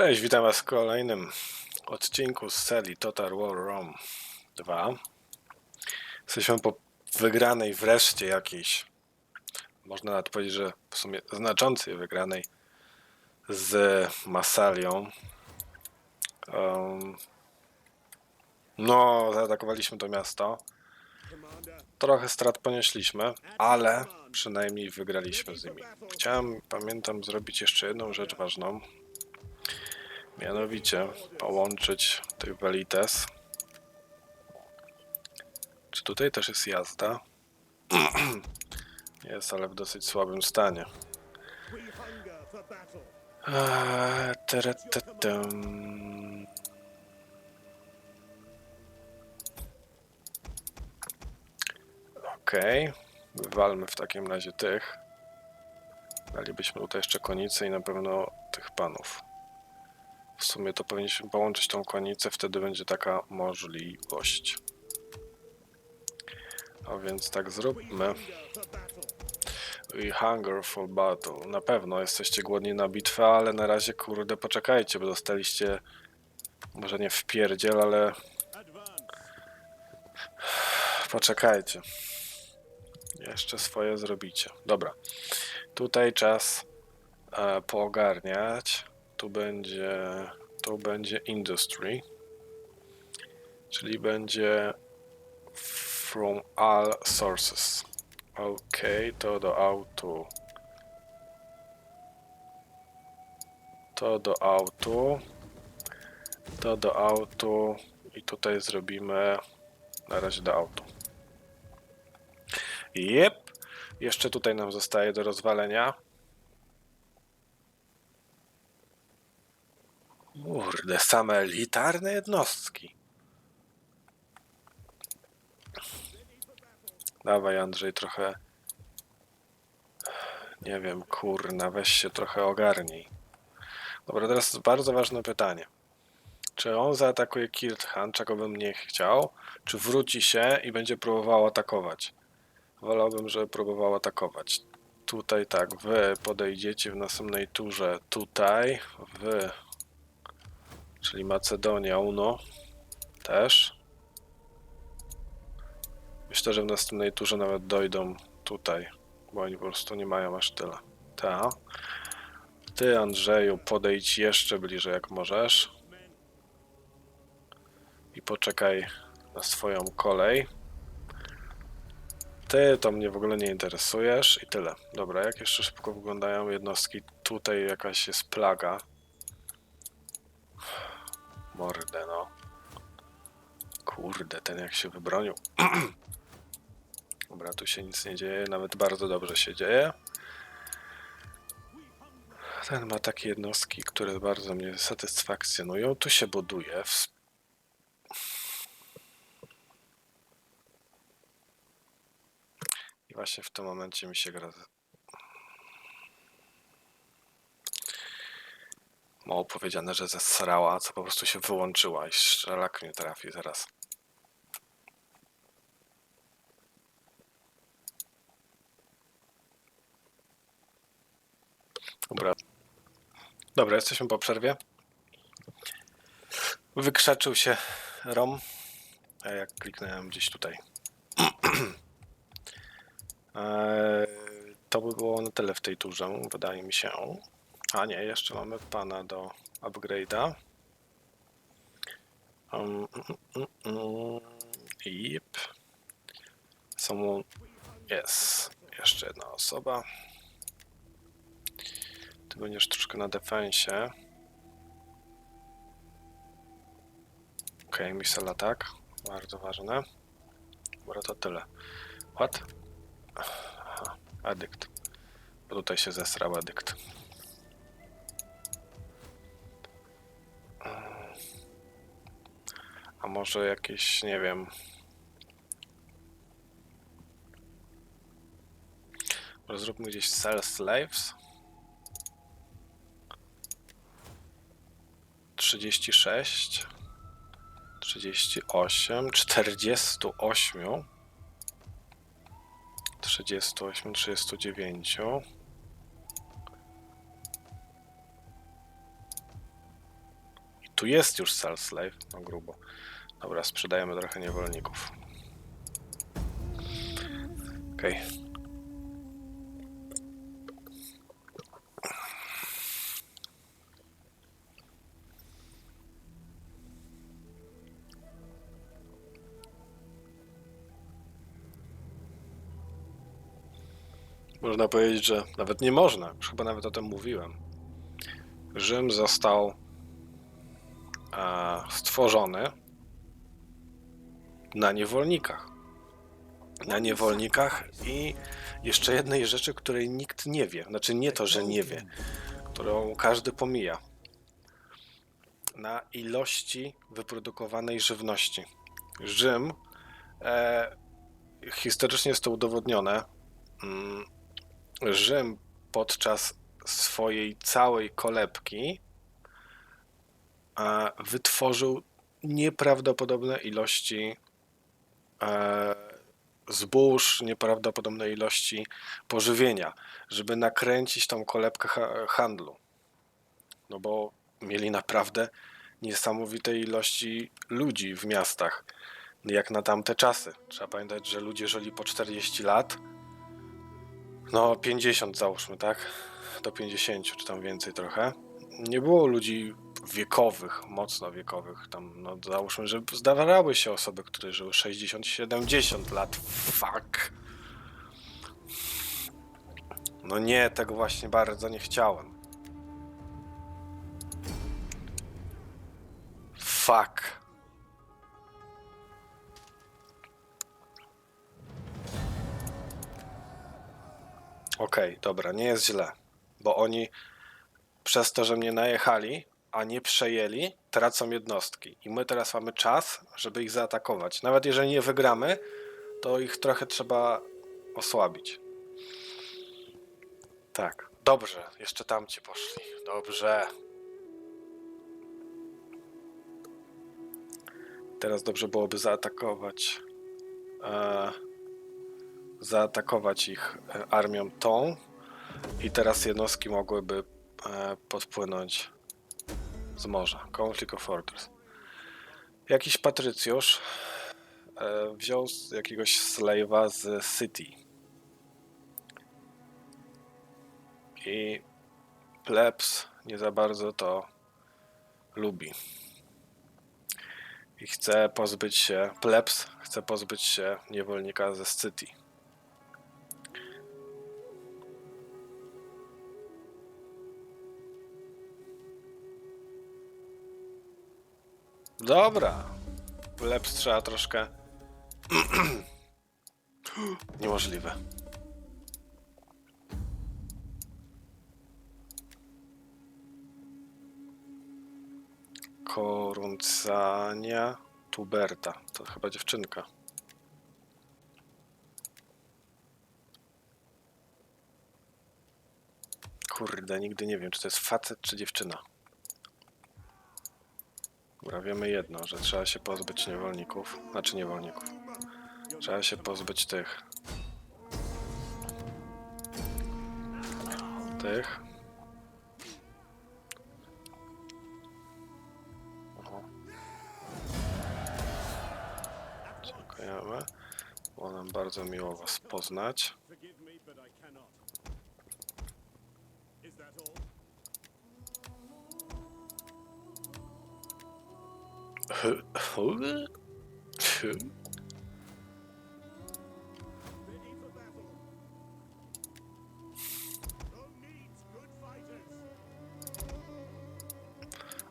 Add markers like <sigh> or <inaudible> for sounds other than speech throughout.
Cześć, witam Was w kolejnym odcinku z serii Total War Rome 2. Jesteśmy po wygranej wreszcie jakiejś, można nawet powiedzieć, że w sumie znaczącej wygranej z Masalią. Um, no, zaatakowaliśmy to miasto. Trochę strat ponieśliśmy, ale przynajmniej wygraliśmy z nimi. Chciałem, pamiętam, zrobić jeszcze jedną rzecz ważną. Mianowicie połączyć tych Velites. Czy tutaj też jest jazda? <clears throat> jest, ale w dosyć słabym stanie. Eee. Okej, wywalmy w takim razie tych. Dalibyśmy tutaj jeszcze konicy i na pewno tych panów. W sumie to powinniśmy połączyć tą konicę, wtedy będzie taka możliwość. A więc tak zróbmy. We hunger for battle. Na pewno jesteście głodni na bitwę, ale na razie kurde poczekajcie, bo dostaliście może nie w pierdziel, ale poczekajcie. Jeszcze swoje zrobicie. Dobra. Tutaj czas e, poogarniać. Tu będzie, tu będzie industry, czyli będzie from all sources. Ok, to do autu. To do autu. To do autu. I tutaj zrobimy na razie do autu. Jep. Jeszcze tutaj nam zostaje do rozwalenia. Kurde, same elitarne jednostki. Dawaj Andrzej trochę. Nie wiem, kurna, weź się trochę ogarnij. Dobra, teraz bardzo ważne pytanie. Czy on zaatakuje Kirthan, czego bym nie chciał, czy wróci się i będzie próbował atakować? Wolałbym, żeby próbował atakować. Tutaj tak, wy podejdziecie w następnej turze tutaj, wy czyli Macedonia Uno też. Myślę, że w następnej turze nawet dojdą tutaj, bo oni po prostu nie mają aż tyle. Ta. Ty, Andrzeju, podejdź jeszcze bliżej jak możesz. I poczekaj na swoją kolej. Ty, to mnie w ogóle nie interesujesz i tyle. Dobra, jak jeszcze szybko wyglądają jednostki? Tutaj jakaś jest plaga. Mordę, no. Kurde, ten jak się wybronił. <clears throat> Dobra, tu się nic nie dzieje, nawet bardzo dobrze się dzieje. Ten ma takie jednostki, które bardzo mnie satysfakcjonują. Tu się buduje. W... I właśnie w tym momencie mi się gra Mało powiedziane, że zesrała, co po prostu się wyłączyła i szlak mnie trafi zaraz. Dobra. Dobra, jesteśmy po przerwie. Wykrzaczył się Rom. A jak kliknąłem gdzieś tutaj. Eee, <clears throat> to by było na tyle w tej turze, wydaje mi się. A nie, jeszcze mamy pana do upgrade'a. Um, mm, mm. Yep. Someone... Jest. Jeszcze jedna osoba. Ty będziesz troszkę na defensie. Ok, missile attack. Bardzo ważne. Dobra, to tyle. What? Aha, adykt. Bo tutaj się zesrał adykt. Może jakieś, nie wiem. Może zróbmy gdzieś Cell Slaves? 36 38 48 38 39 Tu jest już Self Slave, no grubo. Dobra, sprzedajemy trochę niewolników. Okej. Można powiedzieć, że nawet nie można, już chyba nawet o tym mówiłem. Rzym został e, stworzony na niewolnikach. Na niewolnikach i jeszcze jednej rzeczy, której nikt nie wie. Znaczy nie to, że nie wie, którą każdy pomija. Na ilości wyprodukowanej żywności. Rzym, e, historycznie jest to udowodnione, mm, Rzym podczas swojej całej kolebki wytworzył nieprawdopodobne ilości zbóż, nieprawdopodobne ilości pożywienia, żeby nakręcić tą kolebkę ha- handlu. No bo mieli naprawdę niesamowite ilości ludzi w miastach, jak na tamte czasy. Trzeba pamiętać, że ludzie żyli po 40 lat, no 50 załóżmy, tak? Do 50 czy tam więcej trochę. Nie było ludzi wiekowych, mocno wiekowych. Tam, no załóżmy, że zdawały się osoby, które żyły 60-70 lat. Fuck. No nie, tego właśnie bardzo nie chciałem. Fuck. Okej, dobra, nie jest źle, bo oni przez to, że mnie najechali, a nie przejęli, tracą jednostki. I my teraz mamy czas, żeby ich zaatakować. Nawet jeżeli nie wygramy, to ich trochę trzeba osłabić. Tak, dobrze, jeszcze tamci poszli. Dobrze. Teraz dobrze byłoby zaatakować. E, zaatakować ich e, armią tą i teraz jednostki mogłyby e, podpłynąć z morza. Conflict of Orders. Jakiś patrycjusz e, wziął jakiegoś slave'a z City i plebs nie za bardzo to lubi. I chce pozbyć się, plebs chce pozbyć się niewolnika ze City. Dobra. Plebs trzeba troszkę. <clears throat> Niemożliwe. Koruncania Tuberta. To chyba dziewczynka. Kurde, nigdy nie wiem, czy to jest facet, czy dziewczyna. Dobra, wiemy jedno, że trzeba się pozbyć niewolników. Znaczy niewolników. Trzeba się pozbyć tych. Tych. Oho. Dziękujemy. Było nam bardzo miło Was poznać.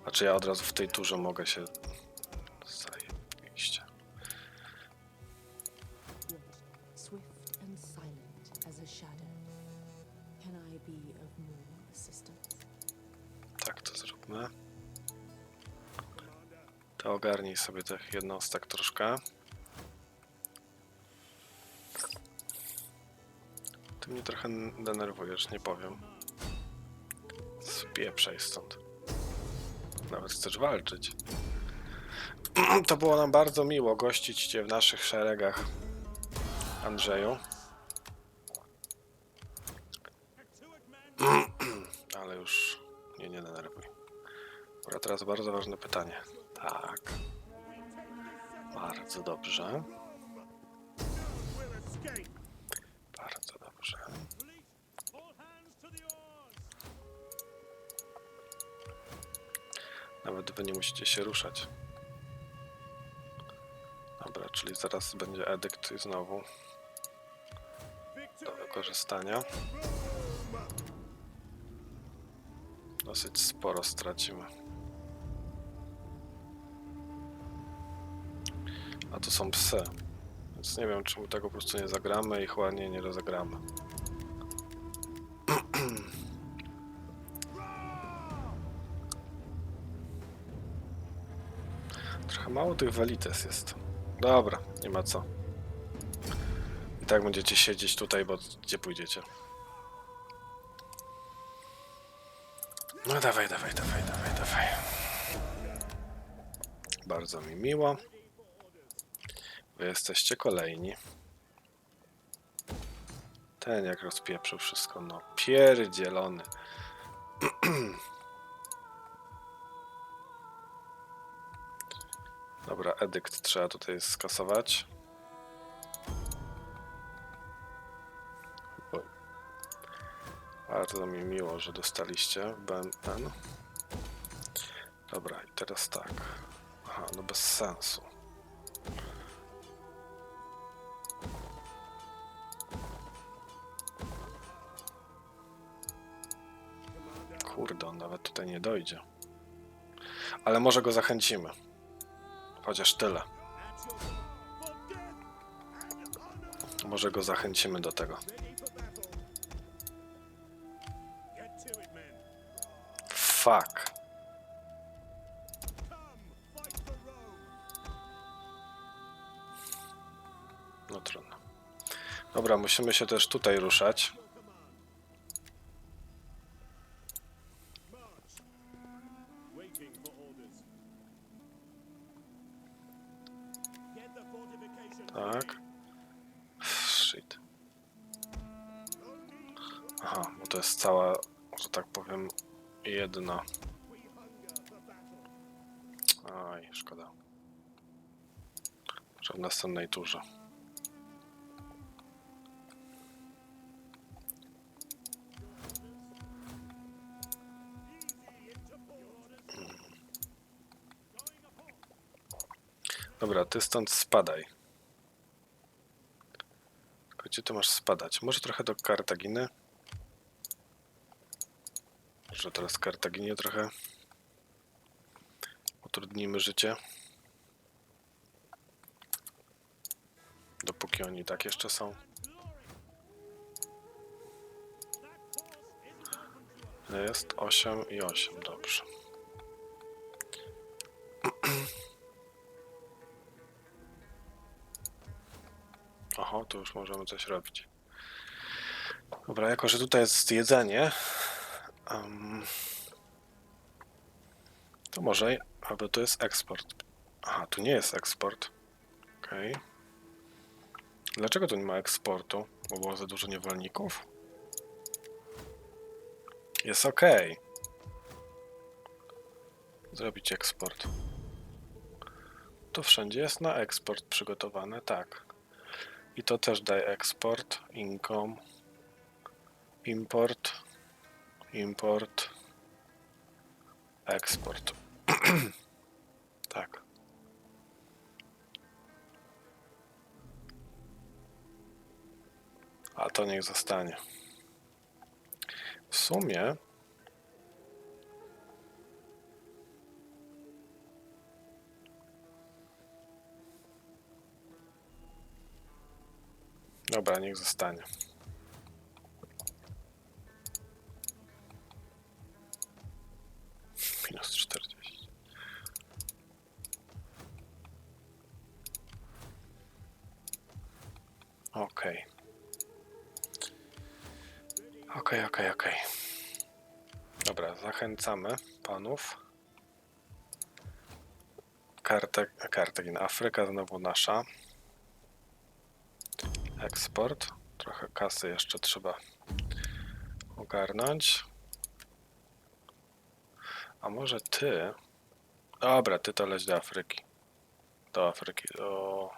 A czy ja od razu w tej turze mogę się... Zajebiście. Yet swift and silent as a shadow. Can I be of more assistance? Tak to zróbmy. Ogarnij sobie tych jednostek troszkę. Ty mnie trochę denerwujesz, nie powiem. Spieprzaj stąd. Nawet chcesz walczyć. <clears throat> To było nam bardzo miło gościć Cię w naszych szeregach, Andrzeju. <clears throat> Ale już mnie nie denerwuj. Dobra, teraz bardzo ważne pytanie. Tak. Bardzo dobrze. Bardzo dobrze. Nawet wy nie musicie się ruszać. Dobra, czyli zaraz będzie edykt i znowu do wykorzystania. Dosyć sporo stracimy. Tu są psy. Więc nie wiem, czemu tego po prostu nie zagramy i chłodnie nie rozegramy. <clears throat> Trochę mało tych walites jest. Dobra, nie ma co. I tak będziecie siedzieć tutaj, bo gdzie pójdziecie? No dawaj, dawaj, dawaj, dawaj, dawaj. Bardzo mi miło. Wy jesteście kolejni. Ten jak rozpieprzył wszystko, no pierdzielony. <clears throat> Dobra, edykt trzeba tutaj skasować. Bardzo mi miło, że dostaliście BMN. Dobra, i teraz tak. Aha, no bez sensu. Tutaj nie dojdzie. Ale może go zachęcimy. Chociaż tyle. Może go zachęcimy do tego. Fuck. No trudno. Dobra, musimy się też tutaj ruszać. Następnej turze. Dobra, ty stąd spadaj. Tylko gdzie ty masz spadać? Może trochę do Kartaginy? Może teraz Kartaginie trochę utrudnimy życie. Dopóki oni tak jeszcze są. Jest 8 i 8, dobrze. <clears throat> Oho, to już możemy coś robić. Dobra, jako że tutaj jest jedzenie, em, to może, albo to jest eksport. Aha, tu nie jest eksport. Okej. Dlaczego tu nie ma eksportu? Bo było za dużo niewolników? Jest ok. Zrobić eksport. To wszędzie jest na eksport przygotowane, tak. I to też daje eksport, income, import, import, eksport. <clears throat> tak. A to niech zostanie. W sumie Dobra, niech zostanie. Zachęcamy panów. Kartek, Kartagin, Afryka znowu nasza. Eksport. Trochę kasy jeszcze trzeba ogarnąć. A może ty? Dobra, ty to leć do Afryki. Do Afryki, do...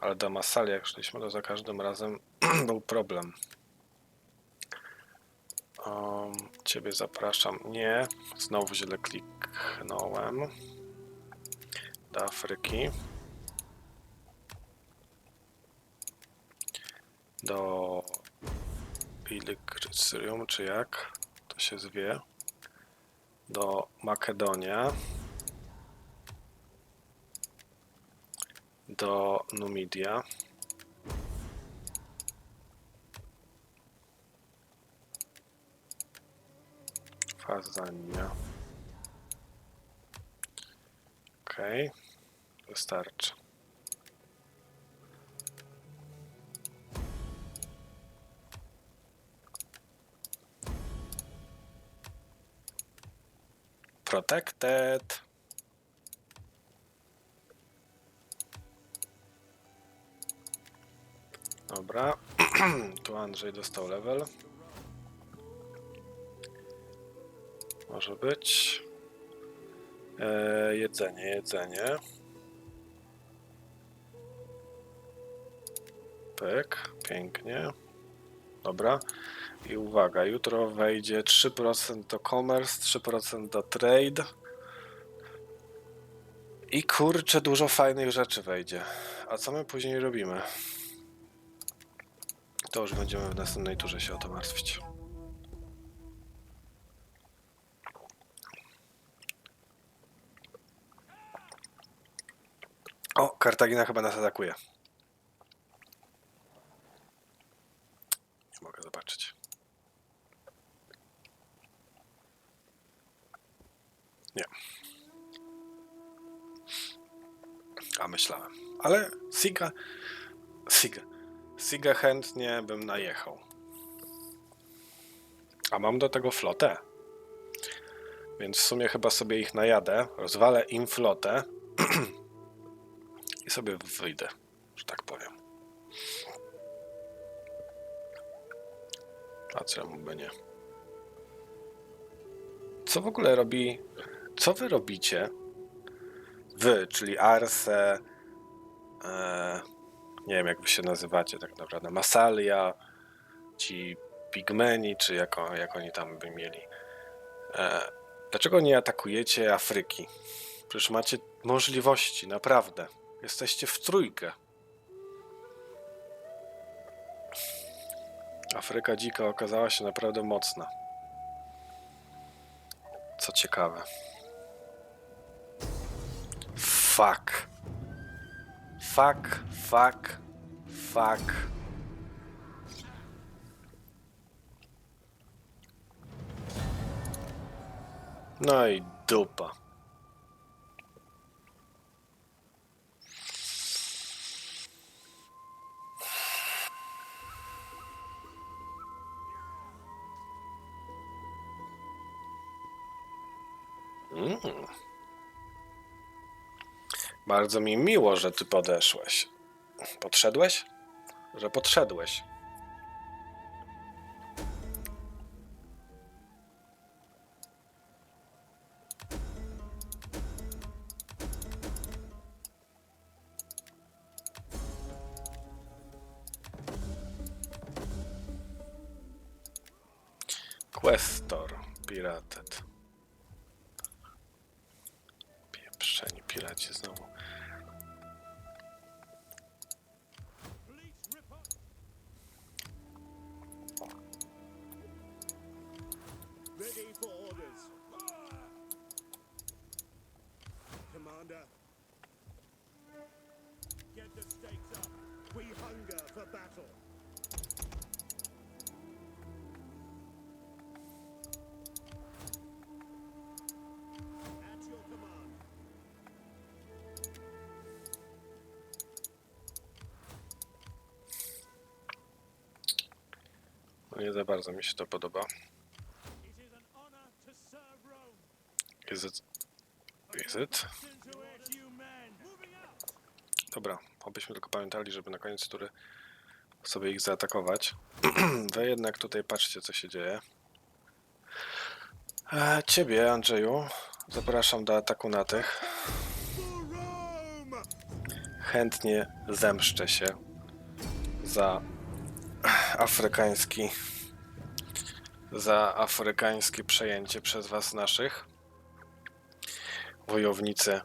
Ale do Masali jak szliśmy, to za każdym razem <clears throat> był problem. Um, ciebie zapraszam. Nie. Znowu źle kliknąłem. Do Afryki. Do Ilikrycerium, czy jak to się zwie. Do Makedonia. Do Numidia. Fazania. Okej. Wystarczy. Protected. Dobra. <clears throat> tu Andrzej dostał level. Może być. E, jedzenie, jedzenie. Pyk, pięknie. Dobra. I uwaga, jutro wejdzie 3% do commerce, 3% do trade. I kurczę, dużo fajnych rzeczy wejdzie. A co my później robimy? To już będziemy w następnej turze się o to martwić. O, Kartagina chyba nas atakuje. Mogę zobaczyć. Nie. A myślałem. Ale Siga. Siga. Siga chętnie bym najechał. A mam do tego flotę. Więc w sumie chyba sobie ich najadę. Rozwalę im flotę. <clears throat> Sobie wyjdę, że tak powiem. A czemu by nie? Co w ogóle robi. Co wy robicie? Wy, czyli Arse. E, nie wiem, jak wy się nazywacie tak naprawdę. Masalia, ci pigmeni, czy jak, jak oni tam by mieli. E, dlaczego nie atakujecie Afryki? Przecież macie możliwości, naprawdę. Jesteście w trójkę. Afryka dzika okazała się naprawdę mocna. Co ciekawe. Fuck. Fuck, fuck, fuck. No i dupa. Mm. Bardzo mi miło, że ty podeszłeś. Podszedłeś? Że podszedłeś. Nie za bardzo mi się to podoba. Is it... Is it? Dobra, obyśmy tylko pamiętali, żeby na koniec tury sobie ich zaatakować. <clears throat> Wy jednak tutaj patrzcie, co się dzieje. E, ciebie, Andrzeju, zapraszam do ataku na tych. Chętnie zemszczę się za afrykański za afrykańskie przejęcie przez was naszych wojownicy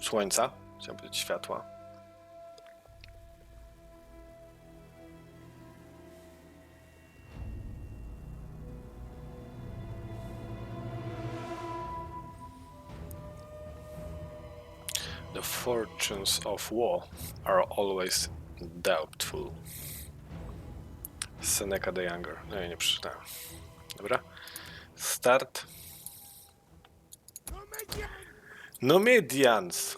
słońca, chciałem powiedzieć światła. The fortunes of war are always doubtful. Seneca the Younger. No i nie przeczytałem. Dobra. Start. Numidians.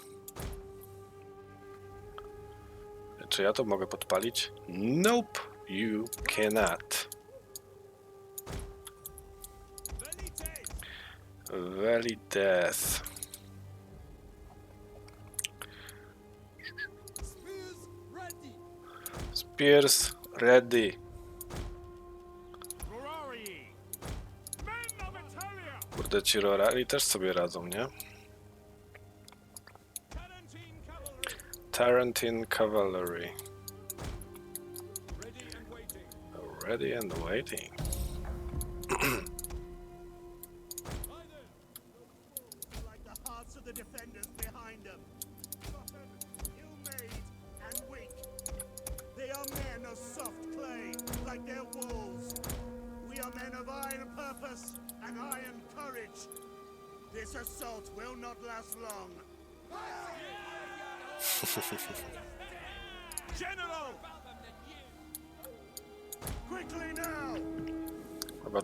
Czy ja to mogę podpalić? Nope, you cannot. Velites. Spears ready! Kurde, ci Rorari też sobie radzą, nie? Tarantine Cavalry. Ready and waiting! <clears throat>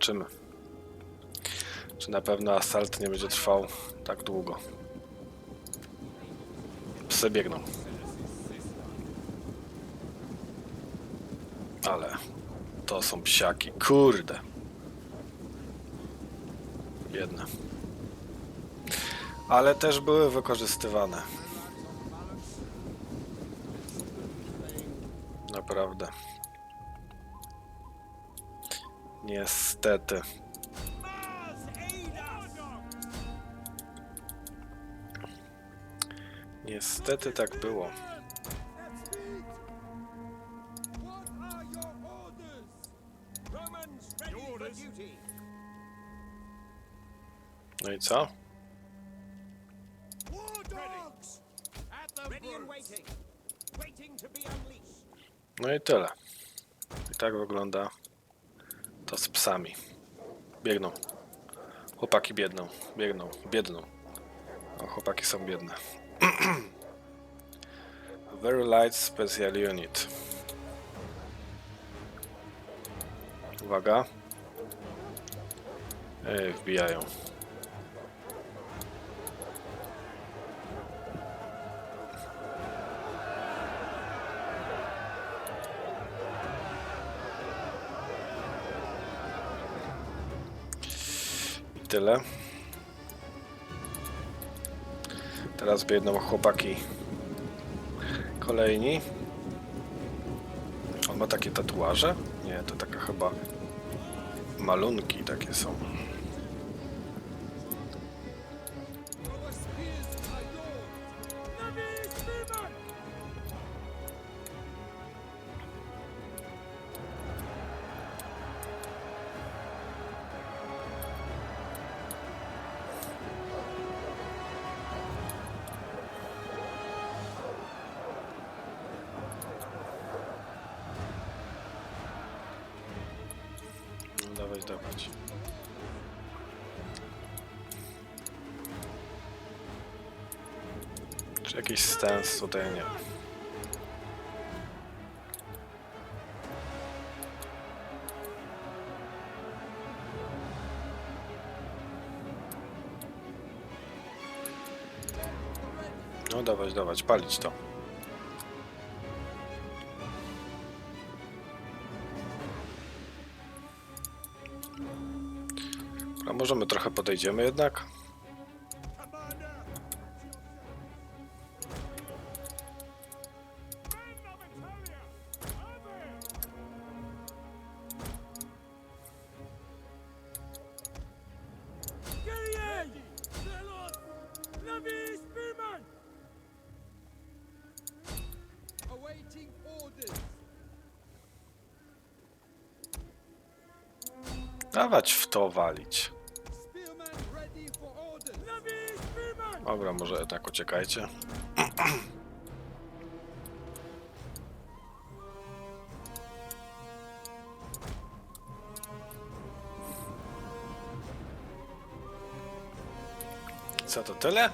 Zobaczymy. Czy na pewno asalt nie będzie trwał tak długo. Psy biegną. Ale to są psiaki. Kurde. Biedne. Ale też były wykorzystywane. Naprawdę. Niestety. Niestety tak było. No i co? No i tyle. I tak wygląda to z psami. Biegną. Chłopaki biedną. Biegną. Biedną. O, chłopaki są biedne. <clears throat> Very light special unit. Uwaga. Ej, wbijają. Tyle. Teraz biegną chłopaki kolejni. On ma takie tatuaże? Nie, to taka chyba malunki takie są. Jakiś sens tutaj nie. No dawać, dawać, palić to. A możemy trochę podejdziemy jednak? Dawać w to walić. Dobra, może tak uciekajcie. Co to tyle?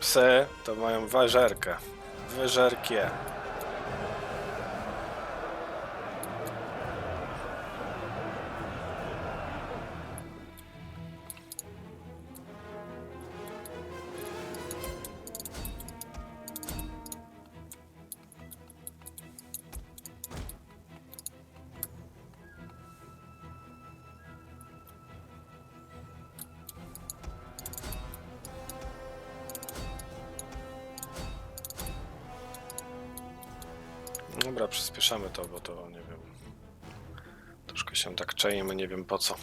Psy to mają ważerkę. Wyżerkie. Dobra, przyspieszamy to, bo to nie wiem. Troszkę się tak czajemy, nie wiem po co.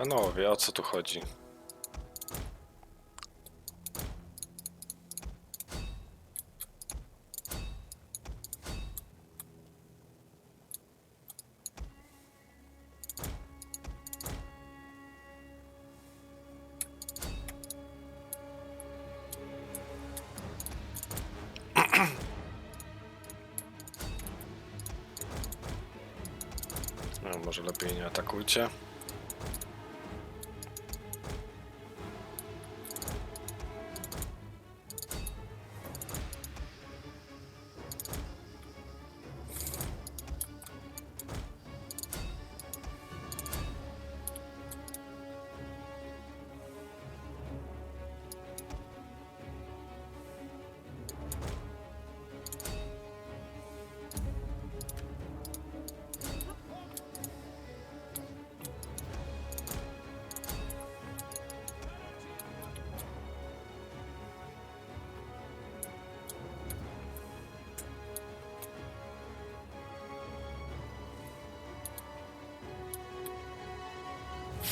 Panowie, o co tu chodzi? No, może lepiej nie atakujcie.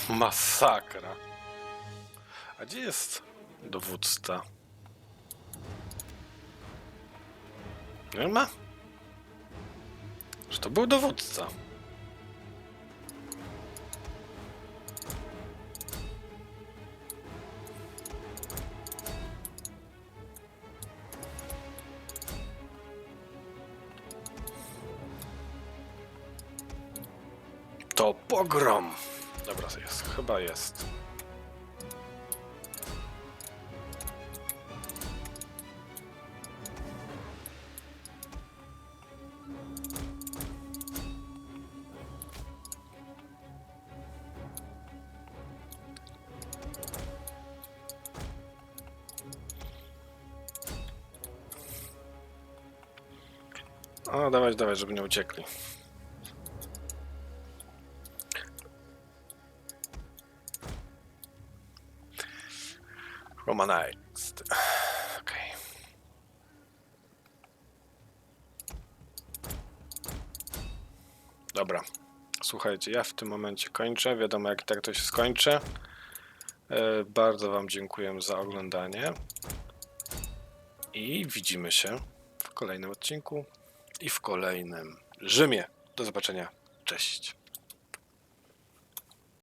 Masakra. A gdzie jest dowódca? Nie ma? Że to był dowódca. To pogrom. Dobra, jest, chyba jest. O, dawać, dawać, żeby nie uciekli. Romanized. <sighs> Okej. Dobra. Słuchajcie, ja w tym momencie kończę. Wiadomo, jak tak to się skończy. E, bardzo Wam dziękuję za oglądanie. I widzimy się w kolejnym odcinku i w kolejnym Rzymie. Do zobaczenia. Cześć.